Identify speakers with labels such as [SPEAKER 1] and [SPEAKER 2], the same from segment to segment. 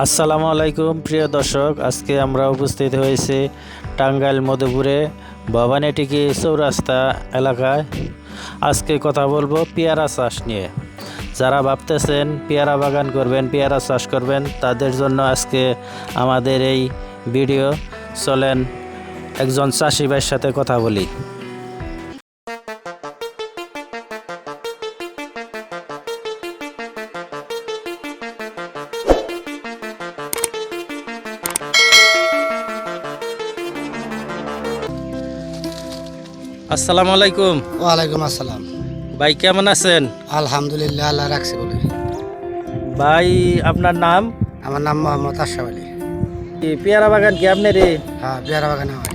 [SPEAKER 1] আসসালামু আলাইকুম, প্রিয় দর্শক। আজকে আমরা উপস্থিত হয়েছি টাঙ্গাইল মধুপুরে ভবানীটিকি চৌরাস্তা এলাকায়। আজকে কথা বলব পেয়ারা চাষ নিয়ে। যারা ভাবতেছেন পেয়ারা বাগান করবেন, পেয়ারা চাষ করবেন, তাদের জন্য আজকে আমাদের এই ভিডিও। চলেন একজন চাষি ভাইয়ের সাথে কথা বলি। আসসালামু আলাইকুম।
[SPEAKER 2] ওয়ালাইকুম আসসালাম।
[SPEAKER 1] ভাই কেমন আছেন?
[SPEAKER 2] আলহামদুলিল্লাহ আল্লাহ রাখছে বলে।
[SPEAKER 1] ভাই আপনার নাম?
[SPEAKER 2] আমার নাম মোহাম্মদ আশরাফ আলী।
[SPEAKER 1] পেয়ারা বাগান কি আপনার এই?
[SPEAKER 2] হ্যাঁ পেয়ারা বাগানে হয়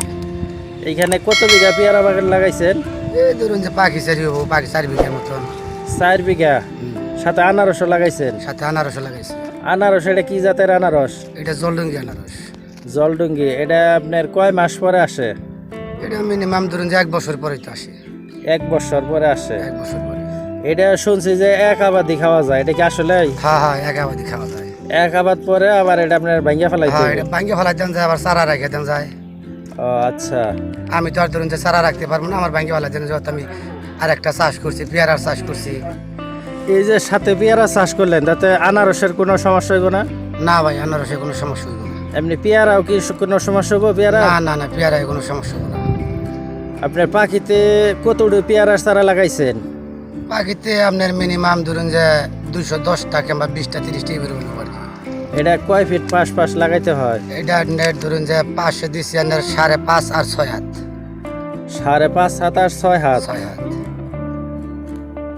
[SPEAKER 1] এইখানে কত বিঘা পেয়ারা বাগান লাগাইছেন?
[SPEAKER 2] এই ধরুন যে পাখি চারি হব পাখি চারি বিঘার মতন
[SPEAKER 1] চার বিঘা? সাথে আনারসও লাগাইছেন?
[SPEAKER 2] সাথে আনারস লাগাইছে।
[SPEAKER 1] আনারস এটা কি জাতের আনারস?
[SPEAKER 2] এটা জলডঙ্গি আনারস।
[SPEAKER 1] জলডুঙ্গি এটা আপনার কয় মাস পরে আসে?
[SPEAKER 2] এটা মিনিমাম ধরুন যে এক বছর পরে তো আসে।
[SPEAKER 1] এক বছর পরে আসে?
[SPEAKER 2] এক বছর পরে।
[SPEAKER 1] এটা শুনছি যে এক আবাদি খাওয়া যায় এটা কি আসলে?
[SPEAKER 2] হ্যাঁ হ্যাঁ এক আবাদি খাওয়া যায়।
[SPEAKER 1] এক আবাদ পরে আবার এটা আপনার ভাঙ্গিয়া ফেলাইতে
[SPEAKER 2] হ্যাঁ? এটা ভাঙ্গে ফেলা দেন যায় আবার চারা রেখে দেন যায়।
[SPEAKER 1] ও আচ্ছা।
[SPEAKER 2] আমি তো আর ধরুন যে চারা রাখতে পারব না আমার ভাঙ্গে ফেলা দেন যত আমি আর একটা চাষ করছি পেয়ারার চাষ করছি।
[SPEAKER 1] এই যে সাথে পেয়ারা চাষ করলেন তাতে আনারসের কোনো সমস্যা হইব না?
[SPEAKER 2] না ভাই আনারসে কোনো সমস্যা হইব না।
[SPEAKER 1] এমনি পেয়ারাও কি কোনো সমস্যা হইব পেয়ারা?
[SPEAKER 2] না না না পেয়ারায় কোনো সমস্যা হইব না।
[SPEAKER 1] আপনার পাখিতে কতটুকু পেয়ারার চারা লাগাইছেন?
[SPEAKER 2] পাখিতে আপনার মিনিমাম ধরুন যে দুইশো দশটা কিংবা বিশটা তিরিশটা আর কি
[SPEAKER 1] এটা কয় ফিট পাশ পাশ লাগাইতে হয়?
[SPEAKER 2] এটা নেট ধরুন যে পাঁচশো দিচ্ছি আপনার সাড়ে পাঁচ আর ছয় হাত।
[SPEAKER 1] সাড়ে পাঁচ হাত আর ছয় হাত?
[SPEAKER 2] ছয় হাত।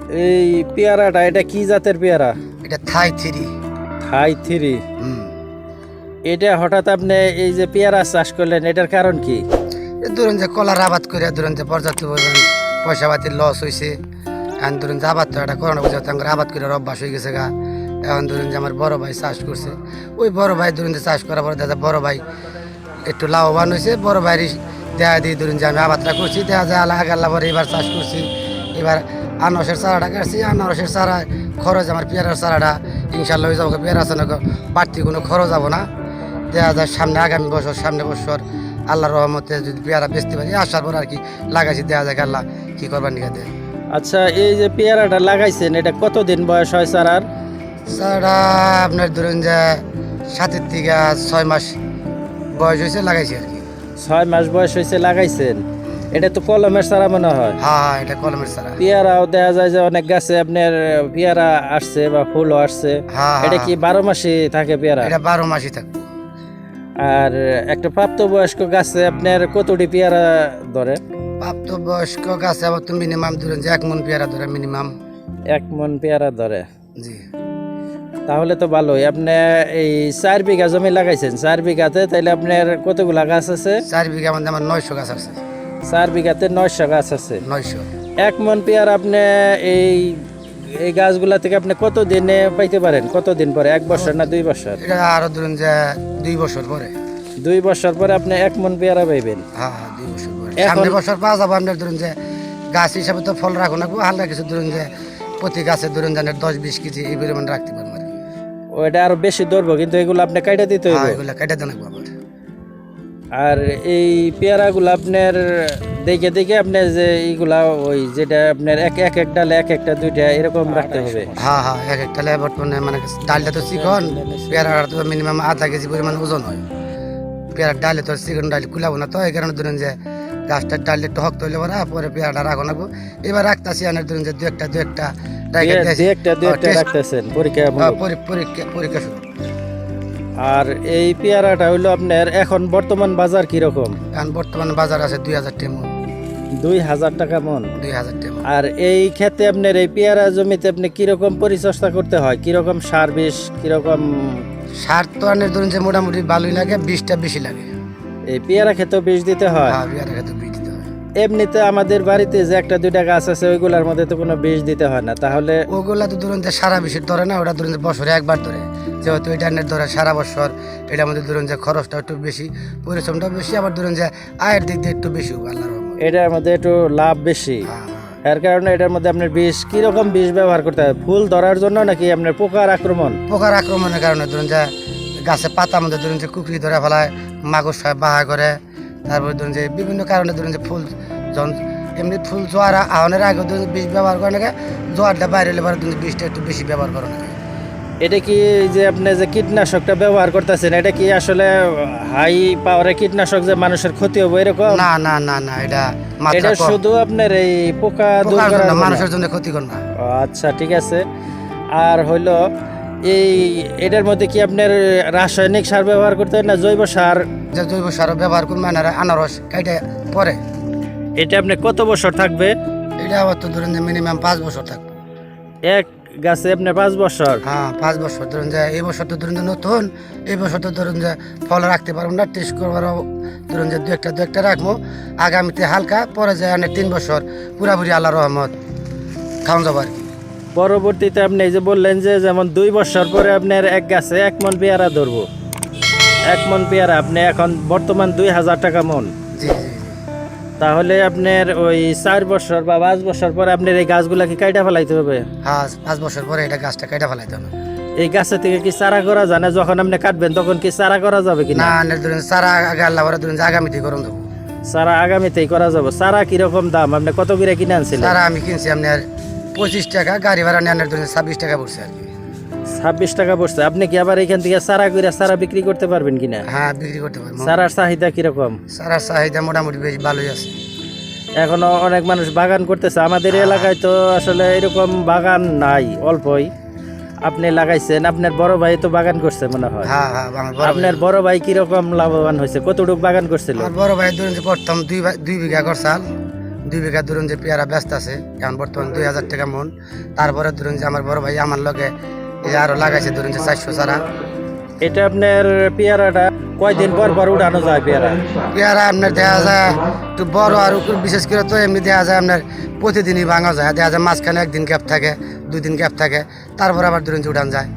[SPEAKER 1] এই পেয়ারাটা এটা কি জাতের পেয়ারা?
[SPEAKER 2] এটা থাই থ্রি।
[SPEAKER 1] থাই থ্রি।
[SPEAKER 2] হুম।
[SPEAKER 1] এটা হঠাৎ আপনি এই যে পেয়ারা চাষ করলেন, এটার কারণ কি?
[SPEAKER 2] ধরুন যে কলার আবাদ করে, ধরুন যে পর্যাপ্ত পরিমাণ পয়সা পাতির লস হয়েছে এখন ধরুন যে আবাদ তো একটা করোনা বুঝে তাঙ্গর আবাদ করে অভ্যাস হয়ে গেছে গা। এখন ধরুন যে আমার বড় ভাই চাষ করছে। ওই বড় ভাই ধরুন যে চাষ করার পরে যায় বড় ভাই একটু লাভবান হয়েছে বড় ভাইয়ের দেখা দিয়ে ধরুন যে আমি আবাদটা করছি। দেখা যায় আল্লাহ আল্লাহ পরে এবার চাষ করছি। এবার আনারসের চারাটা কাটছি। আনারসের চারা খরচ, আমার পেয়ারার চারাটা ইনশাল্লাহ হয়ে যাব। পেয়ারা আছে বাড়তি কোনো খরচ যাব না। দেখা যায় সামনে আগামী বছর সামনে বছর আল্লাহ রহমতে যদি পেয়ারা বেচতে পারি আসার পর আর কি লাগাইছি দেখা যায় আল্লাহ কি করবার নিকে দেয়।
[SPEAKER 1] আচ্ছা এই যে পেয়ারাটা লাগাইছেন এটা কতদিন বয়স হয় চারার
[SPEAKER 2] চারাটা আপনার ধরুন যে সাতের থেকে ছয় মাস বয়স হয়েছে লাগাইছি আর কি।
[SPEAKER 1] ছয় মাস বয়স হয়েছে লাগাইছেন। এটা তো কলমের সারা মনে হয়।
[SPEAKER 2] হ্যাঁ হ্যাঁ এটা কলমের সারা
[SPEAKER 1] পেয়ারাও দেখা যায় যে অনেক গাছে আপনার পেয়ারা আসছে বা ফুলও আসছে।
[SPEAKER 2] হ্যাঁ
[SPEAKER 1] এটা কি বারো মাসে থাকে পেয়ারা?
[SPEAKER 2] এটা বারো মাসই থাকবে
[SPEAKER 1] আর একটা প্রাপ্তবয়স্ক গাছে আপনার কতটি পেয়ারা ধরে?
[SPEAKER 2] প্রাপ্তবয়স্ক গাছে আবার তো মিনিমাম ধরেন যে এক মন পেয়ারা ধরে মিনিমাম
[SPEAKER 1] এক মন পেয়ারা ধরে।
[SPEAKER 2] জি।
[SPEAKER 1] তাহলে তো ভালোই। আপনি এই চার বিঘা জমি লাগাইছেন চার বিঘাতে তাইলে আপনার কতগুলা গাছ আছে?
[SPEAKER 2] চার বিঘা মধ্যে আমার নয়শো গাছ আছে।
[SPEAKER 1] চার বিঘাতে নয়শো গাছ আছে।
[SPEAKER 2] নয়শো।
[SPEAKER 1] এক মন পেয়ারা আপনি এই এই গাছগুলা থেকে আপনি কত দিনে পাইতে পারেন? কত দিন পরে? এক বছর না দুই বছর?
[SPEAKER 2] এটা আরও ধরুন যে দুই বছর পরে।
[SPEAKER 1] দুই বছর পরে আপনি এক মন পেয়ারা পাইবেন?
[SPEAKER 2] হ্যাঁ হ্যাঁ দুই বছর পরে। সামনে বছর পাওয়া যাব আপনার ধরুন যে গাছ হিসাবে তো ফল রাখো না হালকা কিছু ধরুন যে প্রতি গাছে ধরুন যে দশ বিশ কেজি এই পরিমাণ রাখতে পারব আর কি।
[SPEAKER 1] ওইটা আরও বেশি ধরবো কিন্তু এগুলো আপনি কাইটা দিতে
[SPEAKER 2] হ্যাঁ
[SPEAKER 1] হইব।
[SPEAKER 2] এগুলো কেটে দেন আবার
[SPEAKER 1] আর এই পেয়ারাগুলো আপনার দেখে দেখে আপনার যে এইগুলা ওই যেটা আপনার এক এক এক ডালে এক একটা দুইটা এরকম রাখতে হবে।
[SPEAKER 2] হ্যাঁ হ্যাঁ এক একটা লে বর্তমানে মানে ডালটা তো চিকন পেয়ারার তো মিনিমাম আধা কেজি পরিমাণ ওজন হয়। পেয়ারার ডালে তো চিকন ডাল কুলাবো না তো এই কারণে ধরুন যে গাছটার ডাল একটু হক তৈলে পরে পরে পেয়ারাটা রাখো না এবার রাখতেছি আনার ধরুন যে দু একটা দু একটা
[SPEAKER 1] পরীক্ষা
[SPEAKER 2] হ্যাঁ, পরীক্ষা পরীক্ষা শুরু।
[SPEAKER 1] আর এই পেয়ারাটা হইল আপনার এখন বর্তমান বাজার কীরকম?
[SPEAKER 2] এখন বর্তমান বাজার আছে দুই হাজার টেমন।
[SPEAKER 1] দুই হাজার টাকা মন?
[SPEAKER 2] দুই হাজার টেমন।
[SPEAKER 1] আর এই ক্ষেত্রে আপনার এই পেয়ারা জমিতে আপনি কীরকম পরিচর্যা করতে হয়? কীরকম সার বিষ কীরকম?
[SPEAKER 2] সার তো আনের ধরুন যে মোটামুটি ভালোই লাগে বীজটা বেশি লাগে।
[SPEAKER 1] এই পেয়ারা ক্ষেত্রেও বিষ দিতে হয়?
[SPEAKER 2] হ্যাঁ পেয়ারা খেতে বীজ দিতে হয়
[SPEAKER 1] এমনিতে আমাদের বাড়িতে যে একটা দুইটা গাছ আছে ওইগুলোর মধ্যে তো কোনো বিষ দিতে হয় না। তাহলে
[SPEAKER 2] ওগুলা তো ধরুন যে সারা বেশি ধরে না ওটা ধরুন যে বছরে একবার ধরে। যেহেতু এটা আনের ধরে সারা বছর এটার মধ্যে ধরুন যে খরচটা একটু বেশি পরিশ্রমটা বেশি আবার ধরুন যে আয়ের দিক দিয়ে একটু বেশি আল্লাহর
[SPEAKER 1] এটার মধ্যে একটু লাভ বেশি।
[SPEAKER 2] হ্যাঁ, হ্যাঁ।
[SPEAKER 1] এর কারণে এটার মধ্যে আপনার বিষ কীরকম বিষ ব্যবহার করতে হয়? ফুল ধরার জন্য নাকি আপনার পোকার আক্রমণ?
[SPEAKER 2] পোকার আক্রমণের কারণে ধরুন যে গাছে পাতা মধ্যে ধরুন যে কুকরি ধরে ফেলায় মাগুর সাহেব বাহা করে। তারপরে ধরুন যে বিভিন্ন কারণে ধরুন যে ফুল যখন এমনি ফুল জোয়ার আহনের আগে ধরুন বিষ ব্যবহার করে নাকি জোয়ারটা বাইরে এলে পরে ধরুন বিষটা একটু বেশি ব্যবহার করে নাকি?
[SPEAKER 1] এটা কি যে আপনি যে কীটনাশকটা ব্যবহার করতেছেন এটা কি আসলে হাই পাওয়ারের কীটনাশক যে মানুষের ক্ষতি হবে এরকম?
[SPEAKER 2] না না না না এটা
[SPEAKER 1] এটা শুধু আপনার এই পোকা দূর করার?
[SPEAKER 2] মানুষের জন্য ক্ষতিকর না।
[SPEAKER 1] আচ্ছা ঠিক আছে। আর হইল এই এটার মধ্যে কি আপনার রাসায়নিক সার ব্যবহার করতে হয় না জৈব সার?
[SPEAKER 2] যে জৈব সার ব্যবহার করবে আনার- আনারস কাইটে পরে।
[SPEAKER 1] এটা আপনি কত বছর থাকবে?
[SPEAKER 2] এটা আবার তো ধরুন যে মিনিমাম পাঁচ বছর থাকবে
[SPEAKER 1] এক গাছে আপনার পাঁচ বছর?
[SPEAKER 2] হ্যাঁ পাঁচ বছর ধরুন যে এই বছর তো ধরুন যে নতুন এই বছর তো ধরুন যে ফল রাখতে পারব না টেস্ট করবারও ধরুন যে দু একটা দু একটা রাখব। আগামীতে হালকা পরে যায় আনে তিন বছর। পুরাপুরি আল্লাহ রহমত। খাওয়া যাব আর কি।
[SPEAKER 1] পরবর্তীতে আপনি এই যে বললেন যে যেমন দুই বছর পরে আপনার এক গাছে এক মন পেয়ারা ধরবো। এক মন পেয়ারা আপনি এখন বর্তমান দুই হাজার টাকা মন। তাহলে আপনার ওই চার বছর বা পাঁচ বছর পরে আপনার এই গাছগুলাকে কাইটা ফেলাইতে হবে?
[SPEAKER 2] হ্যাঁ পাঁচ বছর পরে এটা গাছটা কেটে ফেলাইতে হবে।
[SPEAKER 1] এই গাছে থেকে কি চারা করা যায় না? যখন আপনি কাটবেন তখন কি চারা করা যাবে কি
[SPEAKER 2] না ধরুন সারা আগে আল্লাহ ধরুন যে আগামীতে গরম দেবো।
[SPEAKER 1] চারা আগামীতেই করা যাবে। চারা কীরকম দাম? আপনি কত করে কিনে আনছিলেন?
[SPEAKER 2] সারা আমি কিনছি আপনার পঁচিশ টাকা গাড়ি ভাড়া নিয়ে আনার ধরুন ছাব্বিশ টাকা পড়ছে আর কি।
[SPEAKER 1] ছাব্বিশ টাকা পড়ছে। আপনি কি আবার এখান থেকে চারা করে চারা বিক্রি করতে পারবেন কিনা?
[SPEAKER 2] হ্যাঁ বিক্রি করতে পারব।
[SPEAKER 1] চারার চাহিদা কীরকম?
[SPEAKER 2] সারার চাহিদা মোটামুটি বেশ ভালোই আছে।
[SPEAKER 1] এখনও অনেক মানুষ বাগান করতেছে। আমাদের এলাকায় তো আসলে এরকম বাগান নাই অল্পই। আপনি লাগাইছেন আপনার বড় ভাই তো বাগান করছে মনে হয়।
[SPEAKER 2] হ্যাঁ হ্যাঁ আমার বড় ভাই।
[SPEAKER 1] আপনার বড় ভাই কীরকম লাভবান হয়েছে? কতটুকু বাগান করছিল?
[SPEAKER 2] আমার বড় ভাই ধরুন যে প্রথম দুই দুই বিঘা করছাল দুই বিঘা ধরুন যে পেয়ারা ব্যস্ত আছে এখন বর্তমান দুই হাজার টাকা মন। তারপরে ধরুন যে আমার বড় ভাই আমার লগে এই যে আরও লাগাইছে ধরুন যে চারশো চারা।
[SPEAKER 1] এটা আপনার পেয়ারাটা কয়দিন পর পর উঠানো যায় পেয়ারা?
[SPEAKER 2] পেয়ারা আপনার দেখা যায় একটু বড় আর বিশেষ করে তো এমনি দেখা যায় আপনার প্রতিদিনই ভাঙা যায়। দেখা যায় মাঝখানে একদিন গ্যাপ থাকে দুই দিন গ্যাপ থাকে তারপর আবার ধরুন যে উঠান যায়।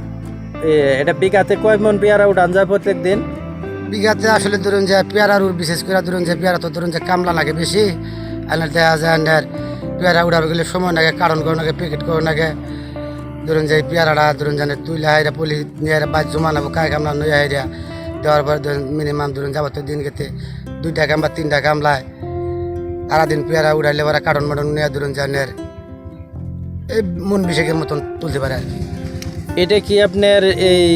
[SPEAKER 1] এ, এটা বিঘাতে কয় মন পেয়ারা উঠান যায় প্রত্যেক দিন?
[SPEAKER 2] বিঘাতে আসলে ধরুন যে পেয়ারার উর বিশেষ করে ধরুন যে পেয়ারা তো ধরুন যে কামলা লাগে বেশি আর দেখা যায় আপনার পেয়ারা উড়াবে গেলে সময় লাগে কারণ করে নাকি প্যাকেট করে নাকি ধরুন যে পেয়ারাটা, ধরুন জানে তুইলে হাইরা পলি নিয়ে বাজ জমা নেব, কায় কামলা নয় হাইরা দেওয়ার পর ধরুন মিনিমাম ধরুন যাবত দিন গেতে দুইটা কামলা তিনটা কামলায় সারাদিন পেয়ারা উড়াইলে ওরা কারণ মাটন নিয়ে ধরুন জানের এই মন বিশেষের মতন তুলতে পারে আর কি।
[SPEAKER 1] এটা কি আপনার এই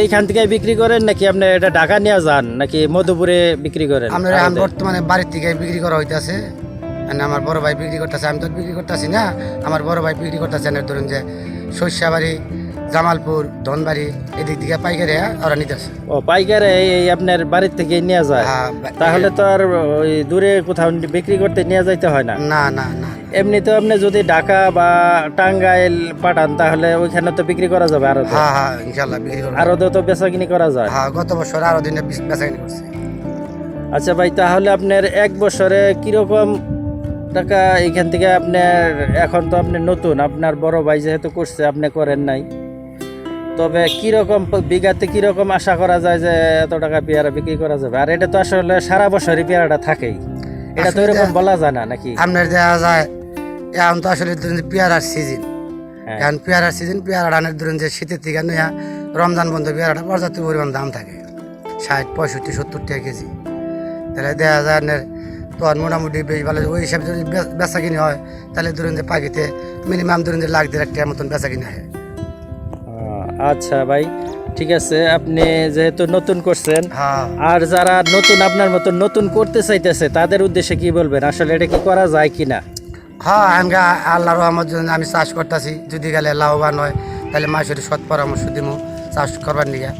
[SPEAKER 1] এইখান থেকে বিক্রি করেন নাকি আপনি এটা ঢাকা নিয়ে যান নাকি মধুপুরে বিক্রি করেন?
[SPEAKER 2] আমরা এখন বর্তমানে বাড়ির থেকে বিক্রি করা হইতাছে। মানে আমার বড় ভাই বিক্রি করতেছে আমি তো বিক্রি করতেছি না। আমার বড় ভাই বিক্রি করতেছে ধরুন যে সর্ষাবাড়ি জামালপুর ধনবাড়ি এদিক দিকে পাইকারি ওরা নিতেছে
[SPEAKER 1] ও পাইকারে এই আপনার বাড়ির থেকে নিয়ে যায়?
[SPEAKER 2] হ্যাঁ,
[SPEAKER 1] তাহলে তো আর ওই দূরে কোথাও বিক্রি করতে নিয়ে যাইতে হয় না?
[SPEAKER 2] না না না।
[SPEAKER 1] এমনিতে আপনি যদি ঢাকা বা টাঙ্গাইল পাঠান তাহলে ওইখানে তো বিক্রি করা যাবে আরও
[SPEAKER 2] হ্যাঁ হ্যাঁ ইনশাল্লাহ বিক্রি করব
[SPEAKER 1] আরও তো বেচা কিনি করা যায়।
[SPEAKER 2] হ্যাঁ গত বছর আরও দিনে বেচাকিনি করছে।
[SPEAKER 1] আচ্ছা ভাই তাহলে আপনার এক বছরে কীরকম টাকা এখান থেকে আপনার এখন তো আপনি নতুন আপনার বড় ভাই যেহেতু করছে আপনি করেন নাই। তবে কীরকম বিঘাতে কীরকম আশা করা যায় যে এত টাকা পেয়ারা বিক্রি করা যাবে? আর এটা তো আসলে সারা বছরই পেয়ারাটা থাকেই। এটা তো এরকম বলা যায় না নাকি?
[SPEAKER 2] আপনার দেখা যায় এখন তো আসলে পেয়ারার সিজন
[SPEAKER 1] হ্যাঁ।
[SPEAKER 2] এখন পেয়ারার সিজন পেয়ারা রানের ধরুন যে শীতের থেকে নয়া রমজান বন্ধ পেয়ারাটা পর্যাপ্ত পরিমাণ দাম থাকে। ষাট পঁয়ষট্টি সত্তর টাকা কেজি। তাহলে দেখা যায় আপনার তখন মোটামুটি বেশ ভালো। ওই হিসাবে যদি বেচা কিনি হয় তাহলে ধরুন যে পাখিতে মিনিমাম ধরুন যে লাখ দেড় টাকার মতন বেচা কিনি হয়।
[SPEAKER 1] আচ্ছা ভাই ঠিক আছে আপনি যেহেতু নতুন করছেন
[SPEAKER 2] হ্যাঁ।
[SPEAKER 1] আর যারা নতুন আপনার মতো নতুন করতে চাইতেছে তাদের উদ্দেশ্যে কি বলবেন? আসলে এটা কি করা যায় কিনা?
[SPEAKER 2] হ্যাঁ আমি আল্লাহ রহমত জন্য আমি চাষ করতেছি। যদি গেলে লাভবান হয় তাহলে মাসের সৎ পরামর্শ দিব চাষ করবার নিয়ে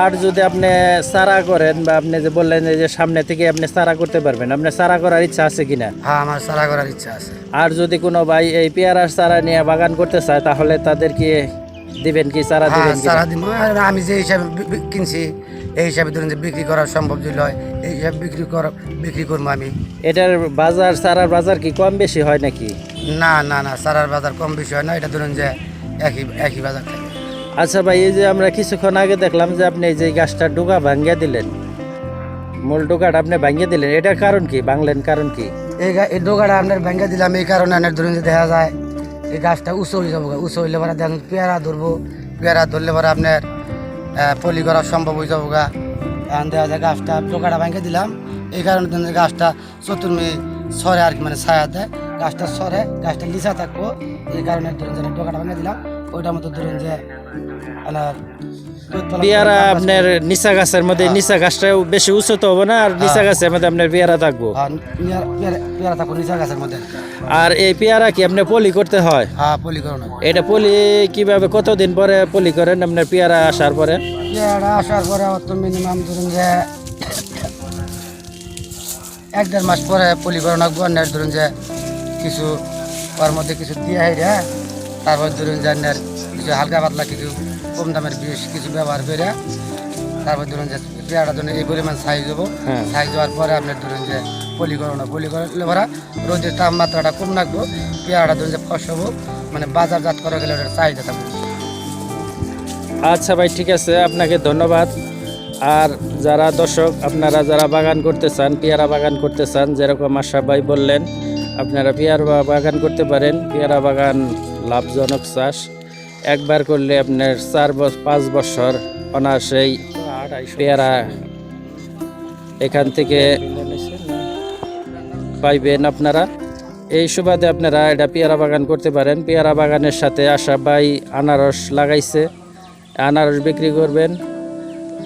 [SPEAKER 1] আর যদি আপনি চারা করেন বা আপনি যে বললেন যে সামনে থেকে আপনি চারা করতে পারবেন আপনার চারা করার ইচ্ছা আছে কিনা?
[SPEAKER 2] হ্যাঁ আমার চারা করার ইচ্ছা আছে।
[SPEAKER 1] আর যদি কোনো ভাই এই পেয়ারার চারা নিয়ে বাগান করতে চায় তাহলে তাদেরকে দিবেন কি চারা
[SPEAKER 2] হ্যাঁ
[SPEAKER 1] দিবেন কিনা?
[SPEAKER 2] চারা দিব। আমি যে হিসাবে কিনছি এই হিসাবে ধরুন যে বিক্রি করা সম্ভব যদি হয় এই হিসাবে বিক্রি করা বিক্রি করব আমি।
[SPEAKER 1] এটার বাজার চারার বাজার কি কম বেশি হয় নাকি?
[SPEAKER 2] না না না চারার বাজার কম বেশি হয় না এটা ধরুন যে একই একই বাজার থাকে।
[SPEAKER 1] আচ্ছা ভাই এই যে আমরা কিছুক্ষণ আগে দেখলাম যে আপনি এই যে গাছটা ডোকা ভাঙ্গিয়ে দিলেন মূল ডোকাটা আপনি ভাঙ্গিয়ে দিলেন এটার কারণ কি? বাংলেন কারণ কি?
[SPEAKER 2] এই ডোকাটা আপনার ভেঙে দিলাম এই কারণে আপনার ধরুন যে দেখা যায় এই গাছটা উঁচু হয়ে যাব উঁচু হইলে পরে দেখুন পেয়ারা ধরবো। পেয়ারা ধরলে পরে আপনার পলি করা সম্ভব হয়ে যাব গা। এখন দেখা যায় গাছটা চোকাটা ভাঙে দিলাম। এই কারণে গাছটা চতুর্মি সরে আর কি মানে ছায়া দেয়। গাছটা সরে, গাছটা লিচা থাকব। এই কারণে ডোকাটা ভাঙে দিলাম। ওইটার মতো ধরুন যে
[SPEAKER 1] পেয়ারা আপনার নিচা গাছের মধ্যে নিচা গাছটা বেশি উঁচু তো হবে না আর নিচা গাছের মধ্যে আপনার পেয়ারা থাকব।
[SPEAKER 2] হ্যাঁ, পেয়ারা- থাকব নিচা গাছের মধ্যে।
[SPEAKER 1] আর এই পেয়ারা কি আপনার পলি করতে হয়?
[SPEAKER 2] হ্যাঁ পলি করো
[SPEAKER 1] এটা পলি কীভাবে কতদিন পরে পলি করেন আপনার পেয়ারা আসার পরে?
[SPEAKER 2] পেয়ারা আসার পরে আমার তো মিনিমাম ধরুন যে এক দেড় মাস পরে পলি করে রাখব আর ধরুন যে কিছু ওর মধ্যে কিছু দিয়ে হাইরে তারপর ধরুন যে কিছু হালকা পাতলা কিছু কম দামের বিষ কিছু ব্যবহার করে তারপর ধরুন যে পেয়ারা জন্য এই পরিমাণ সাইজ দেবো।
[SPEAKER 1] হ্যাঁ।
[SPEAKER 2] সাইজ দেওয়ার পরে আপনার ধরুন যে পলি করো না পলি করলে ভরা রোদের তাপমাত্রাটা কম রাখব পেয়ারাটা ধরুন যে ফস হব মানে বাজারজাত করা গেলে ওটার চাহিদা থাকবে।
[SPEAKER 1] আচ্ছা ভাই ঠিক আছে আপনাকে ধন্যবাদ। আর যারা দর্শক আপনারা যারা বাগান করতে চান পেয়ারা বাগান করতে চান যেরকম আশা ভাই বললেন আপনারা পেয়ারা বাগান করতে পারেন। পেয়ারা বাগান লাভজনক চাষ। একবার করলে আপনার চার বছর পাঁচ বছর অনায়াসেই পেয়ারা এখান থেকে পাইবেন আপনারা। এই সুবাদে আপনারা এটা পেয়ারা বাগান করতে পারেন। পেয়ারা বাগানের সাথে আশা ভাই আনারস লাগাইছে। আনারস বিক্রি করবেন।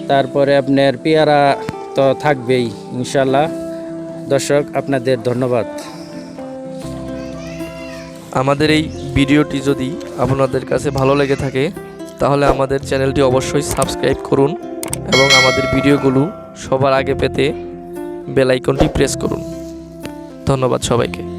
[SPEAKER 1] তারপরে আপনার পেয়ারা তো থাকবেই, ইনশাল্লাহ। দর্শক, আপনাদের ধন্যবাদ।
[SPEAKER 3] আমাদের এই ভিডিওটি যদি আপনাদের কাছে ভালো লেগে থাকে, তাহলে আমাদের চ্যানেলটি অবশ্যই সাবস্ক্রাইব করুন এবং আমাদের ভিডিওগুলো সবার আগে পেতে বেলাইকনটি প্রেস করুন। ধন্যবাদ সবাইকে।